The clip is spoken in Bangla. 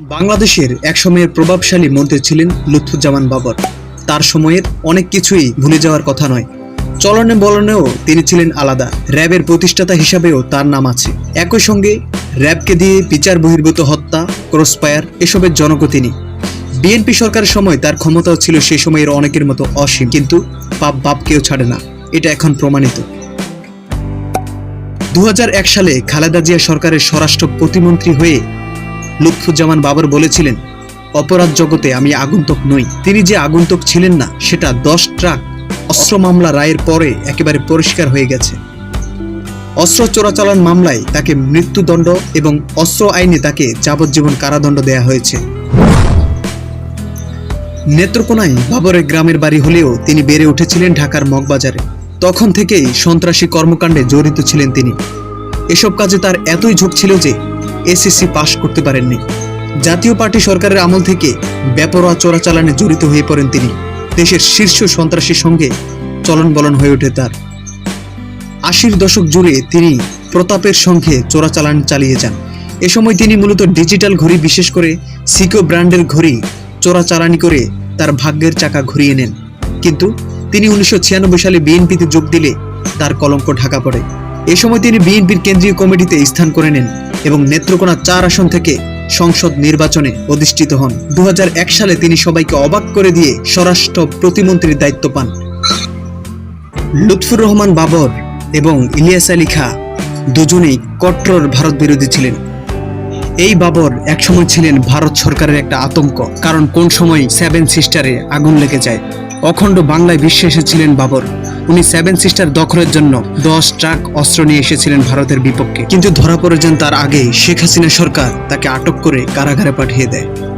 বাংলাদেশের এক সময়ের প্রভাবশালী মন্ত্রী ছিলেন লুৎফুজ্জামান বাবর। তার সময়ের অনেক কিছুই ভুলে যাওয়ার কথা নয়। চলনে বলনেও তিনি ছিলেন আলাদা। র্যাবের প্রতিষ্ঠাতা হিসাবেও তার নাম আছে। একই সঙ্গে র্যাবকে দিয়ে বিচার বহির্ভূত হত্যা ক্রসফায়ার এসবের জনক তিনি। বিএনপি সরকারের সময় তার ক্ষমতাও ছিল সে সময়ের অনেকের মতো অসীম। কিন্তু পাপ বাপকেও ছাড়ে না। এটা এখন প্রমাণিত। দু হাজার এক সালে খালেদা জিয়া সরকারের স্বরাষ্ট্র প্রতিমন্ত্রী হয়ে লুৎফুজ্জামান বাবর বলেছিলেন, অপরাধ জগতে আমি আগন্তুক নই। তিনি যে আগন্তুক ছিলেন না, সেটা দশ ট্রাক অস্ত্র মামলা রায়ের পরে একেবারে পরিষ্কার হয়ে গেছে। অস্ত্র চোরাচালান মামলায় তাকে মৃত্যুদণ্ড এবং অস্ত্র আইনে তাকে যাবজ্জীবন কারাদণ্ড দেয়া হয়েছে। নেত্রকোনায় বাবরের গ্রামের বাড়ি হলেও তিনি বেড়ে উঠেছিলেন ঢাকার মগবাজারে। তখন থেকেই সন্ত্রাসী কর্মকাণ্ডে জড়িত ছিলেন তিনি। এসব কাজে তার এতই ঝোঁক ছিল যে এসএসসি পাশ করতে পারেননি। জাতীয় পার্টি সরকারের আমল থেকে বেপরোয়া চোরাচালানে জড়িত হয়ে পড়েন তিনি। দেশের শীর্ষ সন্ত্রাসীর সঙ্গে চলন বলন হয়ে ওঠে তার। আশির দশক জুড়ে তিনি প্রতাপের সঙ্গে চোরাচালান চালিয়ে যান। এ সময় তিনি মূলত ডিজিটাল ঘড়ি, বিশেষ করে সিকো ব্র্যান্ডের ঘড়ি চোরাচালানি করে তার ভাগ্যের চাকা ঘুরিয়ে নেন। কিন্তু তিনি উনিশশো ছিয়ানব্বই সালে বিএনপিতে যোগ দিলে তার কলঙ্ক ঢাকা পড়ে। এ সময় তিনি বিএনপির কেন্দ্রীয় কমিটিতে স্থান করে নেন এবং নেত্রকোনা চার আসন থেকে সংসদ নির্বাচনে অধিষ্ঠিত হন। দু হাজার এক সালে তিনি সবাইকে অবাক করে দিয়ে স্বরাষ্ট্র প্রতিমন্ত্রীর দায়িত্ব পান। লুৎফুর রহমান বাবর এবং ইলিয়াস আলী খা দুজনেই কট্টর ভারত বিরোধী ছিলেন। এই বাবর একসময় ছিলেন ভারত সরকারের একটা আতঙ্ক, কারণ কোন সময় সেভেন সিস্টারে আগুন লেগে যায়। অখণ্ড বাংলায় বিশ্বে এসেছিলেন বাবর। উনি সেভেন সিস্টার দখলের জন্য দশ ট্রাক অস্ত্র নিয়ে এসেছিলেন ভারতের বিপক্ষে। কিন্তু ধরা পড়ে যান তার আগেই শেখ হাসিনা সরকার তাকে আটক করে কারাগারে পাঠিয়ে দেয়।